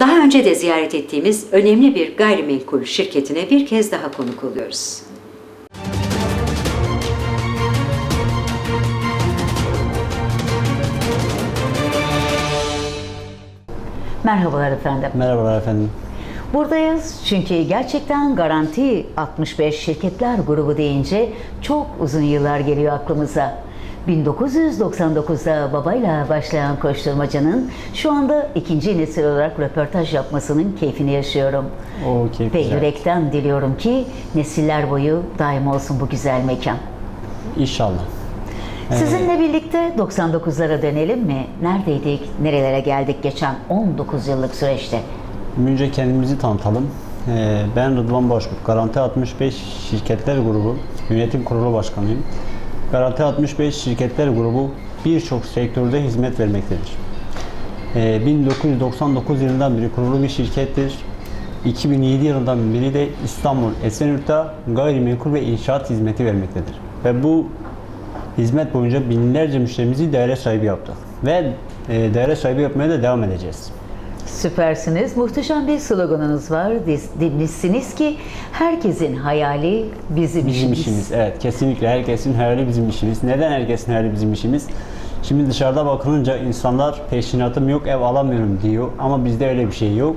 Daha önce de ziyaret ettiğimiz önemli bir gayrimenkul şirketine bir kez daha konuk oluyoruz. Merhabalar efendim. Merhabalar efendim. Buradayız çünkü gerçekten Garanti 65 şirketler grubu deyince çok uzun yıllar geliyor aklımıza. 1999'da babayla başlayan koşturmacanın şu anda ikinci nesil olarak röportaj yapmasının keyfini yaşıyorum. O keyif Ve güzel. yürekten diliyorum ki nesiller boyu daim olsun bu güzel mekan. İnşallah. Sizinle birlikte 99'lara dönelim mi? Neredeydik, nerelere geldik geçen 19 yıllık süreçte? Önce kendimizi tanıtalım. Ee, Ben Rıdvan Başkurt. Garanti 65 Şirketler Grubu Yönetim Kurulu Başkanıyım. Garanti 65 Şirketler Grubu birçok sektörde hizmet vermektedir. Ee, 1999 yılından beri kurulu bir şirkettir. 2007 yılından beri de İstanbul Esenyurt'ta gayrimenkul ve inşaat hizmeti vermektedir. Ve bu hizmet boyunca binlerce müşterimizi değere sahibi yaptık. Ve e, değere sahibi yapmaya da devam edeceğiz. Süpersiniz. Muhteşem bir sloganınız var. Demişsiniz ki herkesin hayali bizim, Bizim işimiz. işimiz. Evet kesinlikle herkesin hayali bizim işimiz. Neden herkesin hayali bizim işimiz? Şimdi dışarıda bakılınca insanlar peşinatım yok ev alamıyorum diyor ama bizde öyle bir şey yok.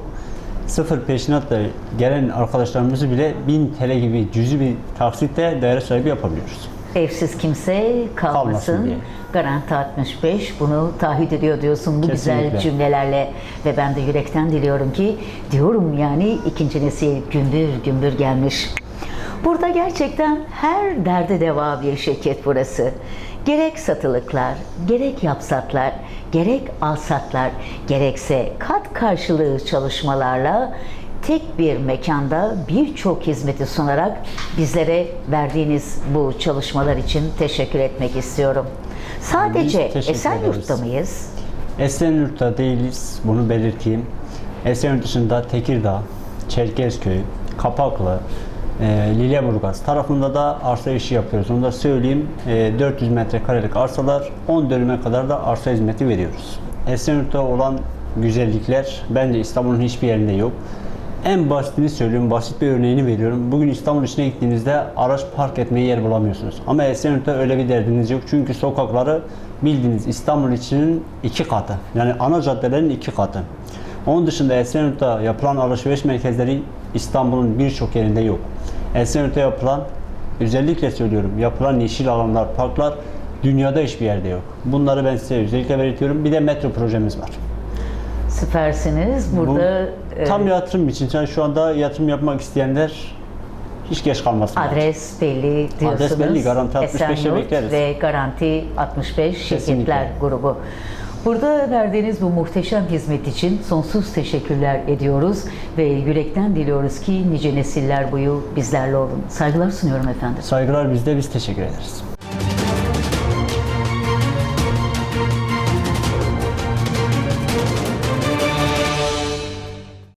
Sıfır peşinatla gelen arkadaşlarımızı bile 1000 TL gibi cüzi bir taksitle değer sahibi yapabiliyoruz. Evsiz kimse kalmasın. Kalmasın diye. Garanti 65 bunu taahhüt ediyor diyorsun bu güzel Kesinlikle. cümlelerle ve ben de yürekten diliyorum ki diyorum yani ikinci nesil gümbür gümbür gelmiş. Burada gerçekten her derde deva bir şirket burası. Gerek satılıklar, gerek yapsatlar, gerek alsatlar, gerekse kat karşılığı çalışmalarla tek bir mekanda birçok hizmeti sunarak bizlere verdiğiniz bu çalışmalar için teşekkür etmek istiyorum. Sadece Esenyurt'ta mıyız? Esenyurt'ta değiliz, bunu belirteyim. Esenyurt dışında Tekirdağ, Çerkezköy, Kapaklı, e, Lilleburgaz tarafında da arsa işi yapıyoruz. Onu da söyleyeyim. E, 400 metrekarelik arsalar 10 dönüme kadar da arsa hizmeti veriyoruz. Esenyurt'ta olan güzellikler bence İstanbul'un hiçbir yerinde yok. En basitini söylüyorum, basit bir örneğini veriyorum. Bugün İstanbul içine gittiğinizde araç park etmeye yer bulamıyorsunuz. Ama Esenyurt'ta öyle bir derdiniz yok. Çünkü sokakları bildiğiniz İstanbul içinin iki katı. Yani ana caddelerin iki katı. Onun dışında Esenyurt'ta yapılan alışveriş merkezleri İstanbul'un birçok yerinde yok. Esenyurt'ta yapılan, özellikle söylüyorum, yapılan yeşil alanlar, parklar dünyada hiçbir yerde yok. Bunları ben size özellikle belirtiyorum. Bir de metro projemiz var. Süpersiniz. Bu Burada e, tam yatırım için. Yani şu anda yatırım yapmak isteyenler hiç geç kalmasın. adres belli diyorsunuz. belli, Garanti 65'e Esenyurt bekleriz. ve Garanti 65 şirketler Kesinlikle. grubu. Burada verdiğiniz bu muhteşem hizmet için sonsuz teşekkürler ediyoruz ve yürekten diliyoruz ki nice nesiller boyu bizlerle olun. Saygılar sunuyorum efendim. Saygılar bizde, biz teşekkür ederiz.